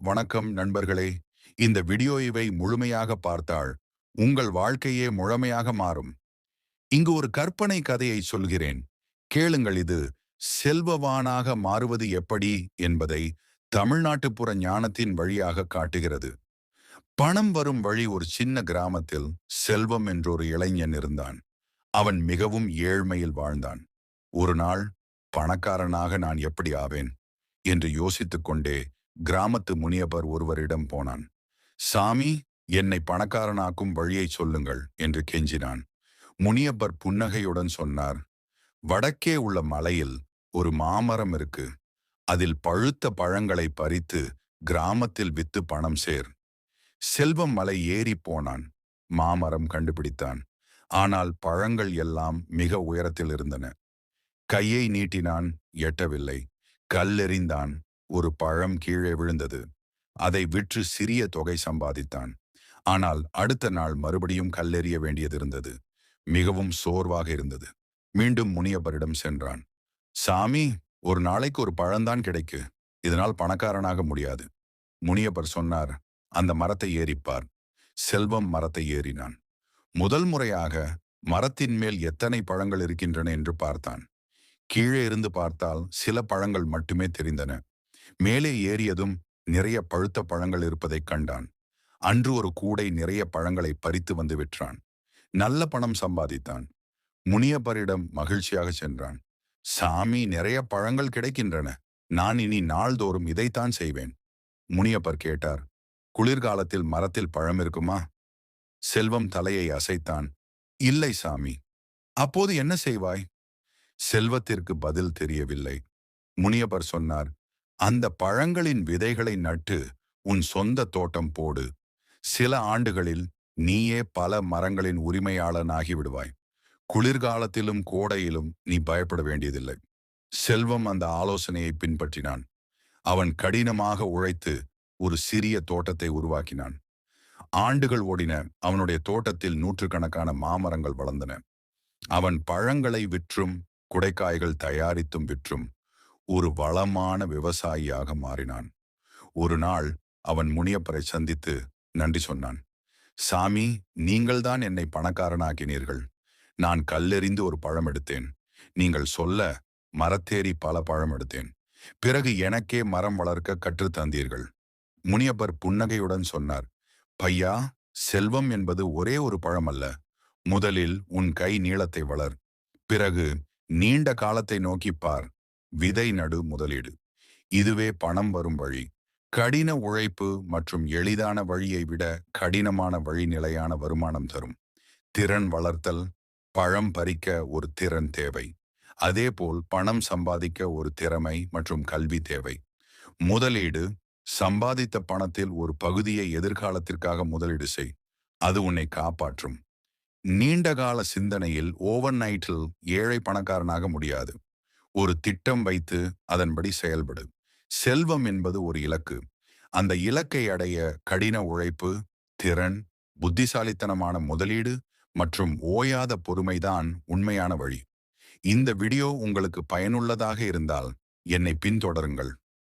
வணக்கம் நண்பர்களே. இந்த வீடியோவை முழுமையாக பார்த்தால் உங்கள் வாழ்க்கையே முழுமையாக மாறும். இங்கு ஒரு கற்பனை கதையை சொல்கிறேன். கேளுங்கள் இது செல்வவானாக மாறுவது எப்படி? என்பதை தமிழ்நாட்டுப்புற ஞானத்தின் வழியாக காட்டுகிறது. பணம் வரும் வழி ஒரு சின்ன கிராமத்தில் செல்வம் என்றொரு இளைஞன் இருந்தான். அவன் மிகவும் ஏழ்மையில் வாழ்ந்தான். ஒரு நாள் பணக்காரனாக நான் எப்படி ஆவேன்? என்று யோசித்துக் கொண்டே கிராமத்து முனியப்பர் ஒருவரிடம் போனான். சாமி என்னை பணக்காரனாக்கும் வழியை சொல்லுங்கள் என்று கெஞ்சினான். முனியப்பர் புன்னகையுடன் சொன்னார் வடக்கே உள்ள மலையில் ஒரு மாமரம் இருக்கு. அதில் பழுத்த பழங்களை பறித்து கிராமத்தில் வித்து பணம் சேர். செல்வம் மலை ஏறி போனான் மாமரம் கண்டுபிடித்தான். ஆனால் பழங்கள் எல்லாம் மிக உயரத்தில் இருந்தன. கையை நீட்டினான் எட்டவில்லை. கல்லெறிந்தான் ஒரு பழம் கீழே விழுந்தது. அதை விற்று சிறிய தொகை சம்பாதித்தான். ஆனால் அடுத்த நாள் மறுபடியும் கல்லெறிய வேண்டியது இருந்தது. மிகவும் சோர்வாக இருந்தது. மீண்டும் முனியப்பரிடம் சென்றான். சாமி ஒரு நாளைக்கு ஒரு பழம்தான் கிடைக்கு. இதனால் பணக்காரனாக முடியாது. முனியப்பர் சொன்னார். அந்த மரத்தை ஏறிப்பார். செல்வம் மரத்தை ஏறினான். முதல் முறையாக மரத்தின் மேல் எத்தனை பழங்கள் இருக்கின்றன என்று பார்த்தான். கீழே இருந்து பார்த்தால் சில பழங்கள் மட்டுமே தெரிந்தன. மேலே ஏறியதும் நிறைய பழுத்த பழங்கள் இருப்பதைக் கண்டான். அன்று ஒரு கூடை நிறைய பழங்களை பறித்து வந்து விற்றான். நல்ல பணம் சம்பாதித்தான். முனியப்பரிடம் மகிழ்ச்சியாக சென்றான். சாமி நிறைய பழங்கள் கிடைக்கின்றன. நான் இனி நாள்தோறும் இதைத்தான் செய்வேன். முனியப்பர் கேட்டார். குளிர்காலத்தில் மரத்தில் பழம் இருக்குமா? செல்வம் தலையை அசைத்தான். இல்லை சாமி. அப்போது என்ன செய்வாய்? செல்வத்திற்கு பதில் தெரியவில்லை. முனியப்பர் சொன்னார். அந்த பழங்களின் விதைகளை நட்டு உன் சொந்த தோட்டம் போடு. சில ஆண்டுகளில் நீயே பல மரங்களின் உரிமையாளன் ஆகிவிடுவாய் குளிர்காலத்திலும் கோடையிலும் நீ பயப்பட வேண்டியதில்லை. செல்வம் அந்த ஆலோசனையை பின்பற்றினான். அவன் கடினமாக உழைத்து ஒரு சிறிய தோட்டத்தை உருவாக்கினான். ஆண்டுகள் ஓடின அவனுடைய தோட்டத்தில் நூற்றுக்கணக்கான மாமரங்கள் வளர்ந்தன. அவன் பழங்களை விற்றும் குடைக்காய்கள் தயாரித்தும் விற்றும் ஒரு வளமான விவசாயியாக மாறினான். ஒரு நாள் அவன் முனியப்பரை சந்தித்து நன்றி சொன்னான். சாமி நீங்கள்தான் என்னை பணக்காரனாக்கினீர்கள். நான் கல்லெறிந்து ஒரு பழம் எடுத்தேன். நீங்கள் சொல்ல மரத்தேறி பல பழம் எடுத்தேன். பிறகு எனக்கே மரம் வளர்க்க கற்றுத் தந்தீர்கள். முனியப்பர் புன்னகையுடன் சொன்னார். பையா செல்வம் என்பது ஒரே ஒரு பழம் அல்ல. முதலில் உன் கை நீளத்தை வளர். பிறகு நீண்ட காலத்தை நோக்கிப்பார் விதை நடு முதலீடு. இதுவே பணம் வரும் வழி. கடின உழைப்பு மற்றும் எளிதான வழியை விட கடினமான வழி நிலையான வருமானம் தரும். திறன் வளர்த்தல் பழம் பறிக்க ஒரு திறன் தேவை. அதேபோல் பணம் சம்பாதிக்க ஒரு திறமை மற்றும் கல்வி தேவை. முதலீடு சம்பாதித்த பணத்தில் ஒரு பகுதியை எதிர்காலத்திற்காக முதலீடு செய். அது உன்னை காப்பாற்றும். நீண்டகால சிந்தனையில் ஓவர் நைட்டில் ஏழை பணக்காரனாக முடியாது. ஒரு திட்டம் வைத்து அதன்படி செயல்படு. செல்வம் என்பது ஒரு இலக்கு. அந்த இலக்கை அடைய கடின உழைப்பு திறன் புத்திசாலித்தனமான முதலீடு மற்றும் ஓயாத பொறுமைதான் உண்மையான வழி. இந்த வீடியோ உங்களுக்கு பயனுள்ளதாக இருந்தால் என்னை பின்தொடருங்கள்.